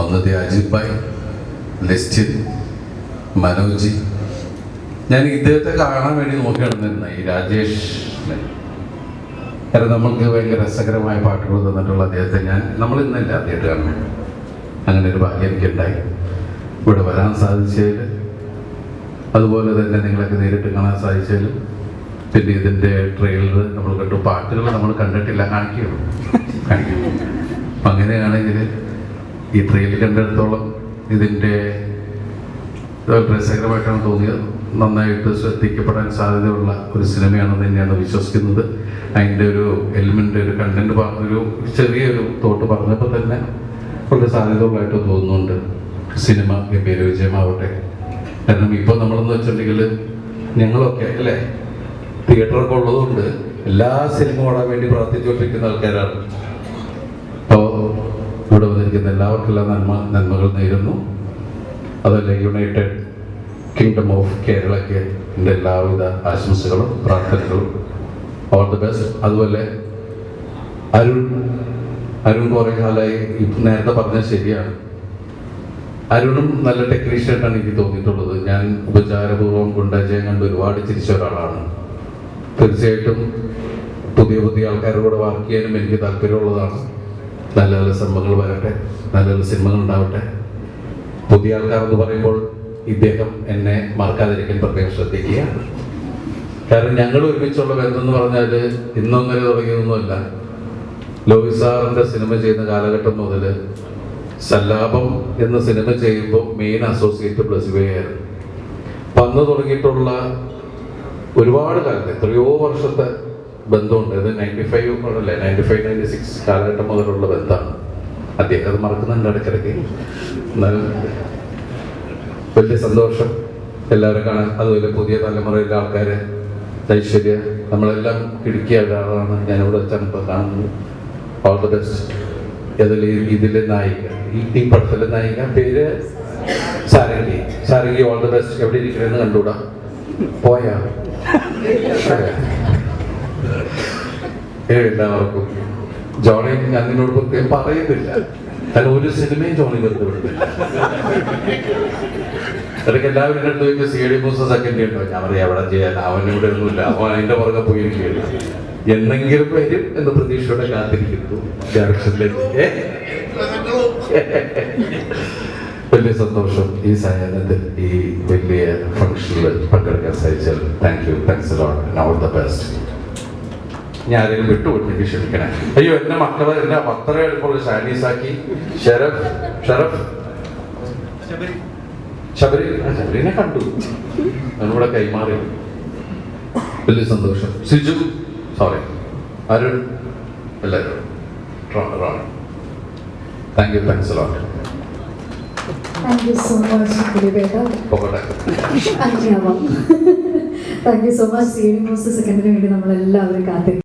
ഒന്ന് അജിത് ഭായ് ലിസ്റ്റിൻ മനോജ്. ഞാൻ ഇദ്ദേഹത്തെ കാണാൻ വേണ്ടി നോക്കി ഈ രാജേഷ് കാരണം നമ്മൾക്ക് ഭയങ്കര രസകരമായ പാട്ടുകൾ തന്നിട്ടുള്ള അദ്ദേഹത്തെ ഞാൻ നമ്മൾ ഇന്നല്ല അദ്ദേഹത്തെ കാണുന്നത് അങ്ങനെ ഒരു ഭാഗ്യം എനിക്കുണ്ടായി. ഇവിടെ വരാൻ സാധിച്ചതിൽ അതുപോലെ തന്നെ നിങ്ങളൊക്കെ നേരിട്ട് കാണാൻ സാധിച്ചതിലും പിന്നെ ഇതിന്റെ ട്രെയിലർ നമ്മൾ കണ്ടു. പാട്ടുകൾ നമ്മൾ കണ്ടിട്ടില്ല കാണിക്കുകയുള്ളൂ. കാണിക്കും അങ്ങനെയാണെങ്കിൽ ഈ ട്രെയിലർ കണ്ടിടത്തോളം ഇതിന്റെ രസകരമായിട്ടാണ് തോന്നിയത്. നന്നായിട്ട് ശ്രദ്ധിക്കപ്പെടാൻ സാധ്യതയുള്ള ഒരു സിനിമയാണെന്ന് തന്നെയാണ് വിശ്വസിക്കുന്നത്. അതിന്റെ ഒരു എലിമെന്റ് ഒരു കണ്ടന്റ് ഒരു ചെറിയൊരു തോട്ട് പറഞ്ഞപ്പോൾ തന്നെ വളരെ സാധ്യതയുള്ളതായിട്ട് തോന്നുന്നുണ്ട്. സിനിമ ഗംഭീര വിജയമാവട്ടെ. കാരണം ഇപ്പോൾ നമ്മളെന്ന് വെച്ചിട്ടുണ്ടെങ്കിൽ ഞങ്ങളൊക്കെ അല്ലേ? തിയേറ്ററൊക്കെ ഉള്ളതുകൊണ്ട് എല്ലാ സിനിമ ഓടാൻ വേണ്ടി പ്രാർത്ഥിച്ചുകൊണ്ടിരിക്കുന്ന ആൾക്കാരാണ്. ഇവിടെ എല്ലാവർക്കുള്ള നന്മ നന്മകൾ നേരുന്നു. അതല്ല യുണൈറ്റഡ് കിങ്ഡം ഓഫ് കേരളയ്ക്ക് എന്റെ എല്ലാവിധ ആശംസകളും പ്രാർത്ഥനകളും. ഓൾ ദി ബെസ്റ്റ് അതുപോലെ അരുൺ അരുൺ കുറേ കാലമായി നേരത്തെ പറഞ്ഞത് ശരിയാണ്. അരുണും നല്ല ടെക്നീഷ്യനായിട്ടാണ് എനിക്ക് തോന്നിയിട്ടുള്ളത്. ഞാൻ ഉപചാരപൂർവം ഗുണ്ടാജയം കണ്ട് ഒരുപാട് ചിരിച്ച ഒരാളാണ്. തീർച്ചയായിട്ടും പുതിയ പുതിയ ആൾക്കാരുടെ വർക്ക് ചെയ്യാനും എനിക്ക് താല്പര്യമുള്ളതാണ്. നല്ല നല്ല സിനിമകൾ വരട്ടെ നല്ല നല്ല സിനിമകൾ ഉണ്ടാവട്ടെ. പുതിയ ആൾക്കാർ എന്ന് പറയുമ്പോൾ ഇദ്ദേഹം എന്നെ മറക്കാതിരിക്കാൻ പ്രത്യേകം ശ്രദ്ധിക്കുക കാരണം ഞങ്ങൾ ഒരുമിച്ചുള്ള ബന്ധം എന്ന് പറഞ്ഞാൽ ഇന്നൊന്നര തുടങ്ങിയതൊന്നുമല്ല. ലോഹി സാറിന്റെ സിനിമ ചെയ്യുന്ന കാലഘട്ടം മുതൽ സല്ലാപം എന്ന സിനിമ ചെയ്യുമ്പോൾ മെയിൻ അസോസിയേറ്റ് പ്ലസ് ആയിരുന്നു. അപ്പം അന്ന് തുടങ്ങിയിട്ടുള്ള ഒരുപാട് കാലത്ത് എത്രയോ വർഷത്തെ ബന്ധമുണ്ട്. ഇത് നയന്റി ഫൈവ് അല്ലേ? നയന്റി ഫൈവ് നയന്റി സിക്സ് കാലഘട്ടം മുതലുള്ള ബന്ധമാണ്. അദ്ദേഹം അത് മറക്കുന്നുണ്ട് ഇടയ്ക്കിടയ്ക്ക്. എന്നാലും വലിയ സന്തോഷം എല്ലാവരും കാണാൻ. അതുപോലെ പുതിയ തലമുറയിലെ ആൾക്കാരെ ഐശ്വര്യ നമ്മളെല്ലാം ഇടുക്കിയ ഒരാളാണ് ഞാനിവിടെ വെച്ചാണ് ഇപ്പോൾ കാണുന്നത് ഓൾ ദ ബെസ്റ്റ് അതിൽ ഇതിലെ നായിക. ഈ ഈ പടത്തിലെ നായിക പേര് Sarangi. Sarangi all the best എവിടെ ഇരിക്കണമെന്ന് കണ്ടുകൂടാ? പോയാ. എല്ലാവർക്കും. ജോണി ഞാൻ നിന്നോട് പ്രത്യേകം പറയുന്നില്ല. അല്ല ഒരു സിനിമയും ജോണി ബന്ധപ്പെടുന്നില്ല ഇടയ്ക്ക് എല്ലാവരും കണ്ടു വെച്ച് സി ഡി മൂസ സെക്കൻഡ് ഉണ്ടോ ഞാൻ പറയാം എവിടെ ചെയ്യാൻ അവൻ ഇവിടെ ഒന്നുമില്ല. അവൻ അതിന്റെ പുറകെ പോയിരിക്കുകയാണ് എന്നെങ്കിലും വരും എന്ന പ്രതീക്ഷയോടെ കാത്തിരിക്കുന്നു? വലിയ സന്തോഷം ഈ സായാഹ്നത്തിൽ ഈ വലിയ ഫംഗ്ഷനിൽ പങ്കെടുക്കാൻ സാധിച്ചാൽ thank you thanks lot all the best ഞാൻ അതിന് വിട്ടുപോയിട്ട് എനിക്ക് ക്ഷമിക്കണേ അയ്യോ എന്റെ മക്കൾ എന്റെ അത്ര എളുപ്പമുള്ള ഷാനീസാക്കി ഷെറഫ് ഷെറഫ് ശബരി. ശബരിനെ കണ്ടു. അതിനൂടെ കൈമാറി. വലിയ സന്തോഷം. സിജു സോറി അരുൺ എല്ലാവരും. Thank you thanks lot thank you so much thank you so much C. ഡി മോസ്റ്റ് സെക്കൻഡിന് വേണ്ടി നമ്മളെല്ലാവരും കാത്തിരിക്കും